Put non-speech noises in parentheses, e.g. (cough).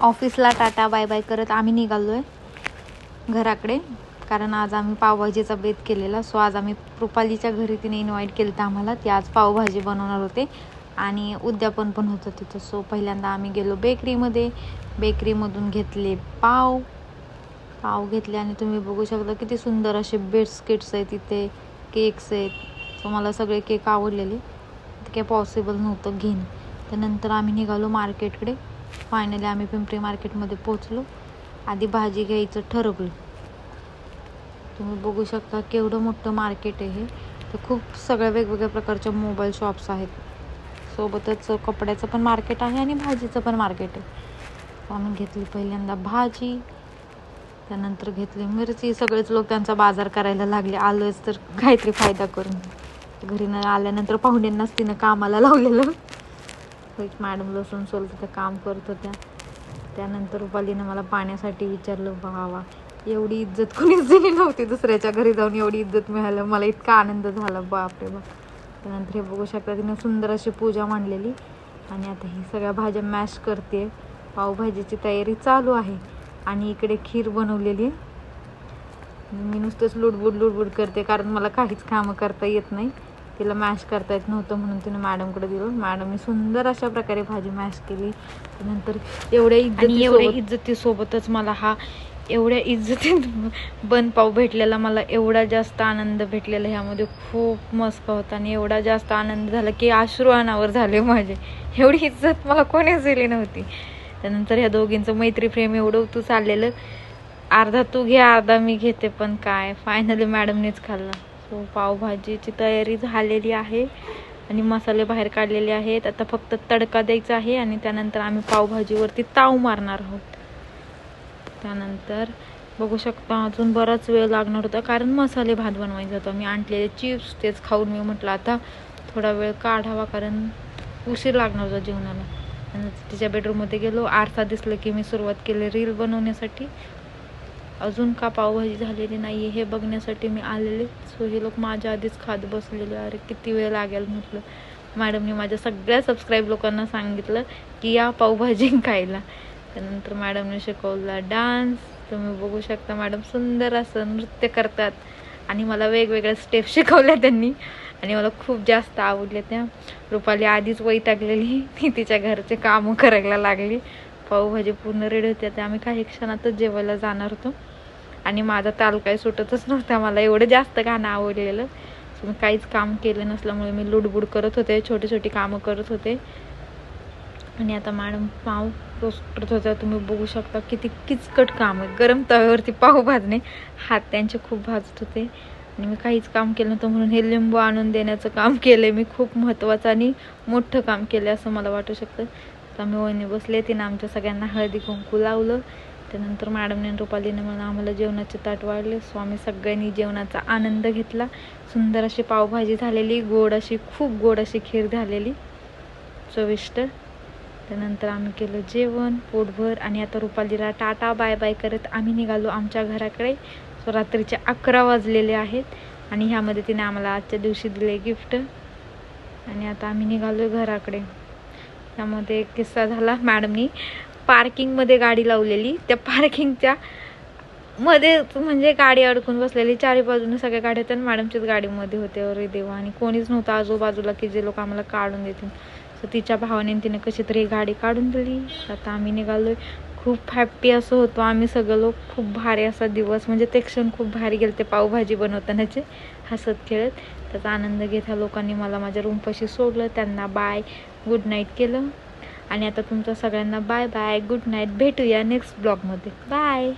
ऑफिसला tata bye bye करत आम्ही निघालो आहे घराकडे. कारण आज आम्ही पावभाजीचा बेत केलेला सो आज आम्ही रुपालीच्या घरी तिने इन्व्हाइट केलं होतं आम्हाला. ती आज पावभाजी बनवणार होते आणि उद्यापन पण होतं तिथं सो पहिल्यांदा आम्ही गेलो बेकरीमध्ये बेकरीमधून घेतले पाव. पाव घेतले आणि तुम्ही बघू शकता किती सुंदर असे बिस्किट्स आहेत तिथे केक्स आहेत. सो मला सगळे केक आवडलेले. ते काही पॉसिबल नव्हतं घेणं. त्यानंतर आम्ही निघालो मार्केटकडे फायनली आम्ही पिंपरी मार्केटमध्ये पोचलो आधी भाजी घ्यायचं ठरवलं. तुम्ही बघू शकता केवढं मोठं मार्केट आहे हे. तर खूप सगळ्या वेगवेगळ्या प्रकारच्या मोबाईल शॉप्स आहेत. सोबतच कपड्याचं पण मार्केट आहे आणि भाजीचं पण मार्केट आहे. आम्ही घेतली पहिल्यांदा भाजी त्यानंतर घेतली मिरची. सगळेच लोक त्यांचा बाजार करायला लागले. आलोच तर काहीतरी फायदा करून. घरी न आल्यानंतर पाहुण्यांनाच तिनं कामाला लावलेलं. एक मॅडम लसूण सोल तिथं काम करत होत्या. त्यानंतर रुपालीनं मला पाण्यासाठी विचारलं भावा वा एवढी इज्जत कुणीच दिली नव्हती दुसऱ्याच्या घरी जाऊन एवढी इज्जत मिळालं. मला इतका आनंद झाला बापरे बाप. त्यानंतर हे बघू शकता तिनं सुंदर अशी पूजा मांडलेली. आणि आता ही सगळ्या भाज्या मॅश करते. पावभाजीची तयारी चालू आहे. आणि इकडे खीर बनवलेली. आहे मी नुसतंच लुडबुड लुडबुड करते कारण मला काहीच कामं करता येत नाही. तिला मॅश करता येत नव्हतं म्हणून तिने मॅडमकडे दिलं. मॅडमने सुंदर अशा प्रकारे भाजी मॅश केली. त्यानंतर एवढ्या इज्जती एवढ्या इज्जतीसोबतच मला हा एवढ्या इज्जतीत (laughs) बन पाव भेटलेला. मला एवढा जास्त आनंद भेटलेला. ह्यामध्ये खूप मस्त होता आणि एवढा जास्त आनंद झाला की अश्रू अनावर झाले माझे. एवढी इज्जत मला कोणीच दिली नव्हती. त्यानंतर ह्या दोघींचं मैत्री प्रेम एवढं तू चाललेलं. अर्धा तू घे अर्धा मी घेते पण काय? फायनली मॅडमनेच खाल्ला. सो पावभाजीची तयारी झालेली आहे आणि मसाले बाहेर काढलेले आहेत. आता फक्त तडका द्यायचा आहे आणि त्यानंतर आम्ही पावभाजीवरती ताव मारणार आहोत. त्यानंतर बघू शकता अजून बराच वेळ लागणार होता कारण मसाले भात बनवायचा होता. मी आणलेले चिप्स तेच खाऊन मी म्हटलं आता थोडा वेळ काढावा कारण उशीर लागणार होता जेवणाला. आणि तिच्या बेडरूममध्ये गेलो. आरसा दिसलं की मी सुरुवात केली रील बनवण्यासाठी. अजून का पावभाजी झालेली नाही आहे हे बघण्यासाठी मी आलेले. सो हे लोक माझ्या आधीच खात बसलेले. अरे किती वेळ लागेल म्हटलं. मॅडमने माझ्या सगळ्या सबस्क्राईब लोकांना सांगितलं की या पावभाजी (laughs) खायला. त्यानंतर मॅडमने शिकवला डान्स तुम्ही बघू शकता मॅडम सुंदर असं नृत्य करतात. आणि मला वेगवेगळ्या स्टेप शिकवल्या त्यांनी. आणि मला खूप जास्त आवडल्या त्या. रुपाली आधीच वैतागलेली. ती तिच्या घरचे कामं करायला लागली. पावभाजी पूर्ण रेडी होती. आता आम्ही काही क्षणातच जेवायला जाणार होतो. आणि माझा ताल काही सुटतच नव्हता. मला एवढं जास्त गाणं आवडलेलं. सो मी काहीच काम केलं नसल्यामुळे मी लुडबुड करत होते. छोटी छोटी कामं करत होते. आणि आता मॅडम पाव रोस्टत करत होत्या. तुम्ही बघू शकता किती किचकट काम आहे. गरम तव्यावरती पाव भाजणे. हात त्यांचे खूप भाजत होते. आणि मी काहीच काम केलं नव्हतं म्हणून हे लिंबू आणून देण्याचं काम केलं मी खूप महत्त्वाचं आणि मोठं काम केलं असं मला वाटू शकतं. आता आम्ही वहिनी बसले तिनं आमच्या सगळ्यांना हळदी कुंकू लावलं. त्यानंतर मॅडमने रुपालीने म्हणून आम्हाला जेवणाचे ताट वाढले. सो आम्ही सगळ्यांनी जेवणाचा आनंद घेतला. सुंदर अशी पावभाजी झालेली गोड अशी खूप गोड अशी खीर झालेली. चविष्ट. त्यानंतर आम्ही केलं जेवण पोटभर. आणि आता रुपालीला टाटा बाय बाय करत आम्ही निघालो आमच्या घराकडे. सो रात्रीचे अकरा वाजलेले आहेत. आणि ह्यामध्ये तिने आम्हाला आजच्या दिवशी दिले गिफ्ट. आणि आता आम्ही निघालो घराकडे. त्यामध्ये एक किस्सा झाला. मॅडमनी पार्किंगमध्ये गाडी लावलेली. त्या पार्किंगच्या मध्ये म्हणजे गाडी अडकून बसलेली. चारी बाजूने सगळ्या गाड्या त्या मॅडमच्याच गाडीमध्ये होते. अरे देवा. आणि कोणीच नव्हतं आजूबाजूला की जे लोक आम्हाला काढून देतील. सो तिच्या भावाने तिने कशी तरी गाडी काढून दिली. आता आम्ही निघालोय. खूप हॅप्पी असं होतो. आम्ही सगळं लोक खूप भारी असा दिवस म्हणजे ते क्षण खूप भारी गेले ते पावभाजी बनवतानाचे. हसत खेळत. त्याचा आनंद घेत ह्या लोकांनी मला माझ्या रूमपाशी सोडलं. त्यांना बाय गुड नाईट केलं. आणि आता तुमचं सगळ्यांना बाय बाय गुड नाईट भेटूया नेक्स्ट ब्लॉगमध्ये बाय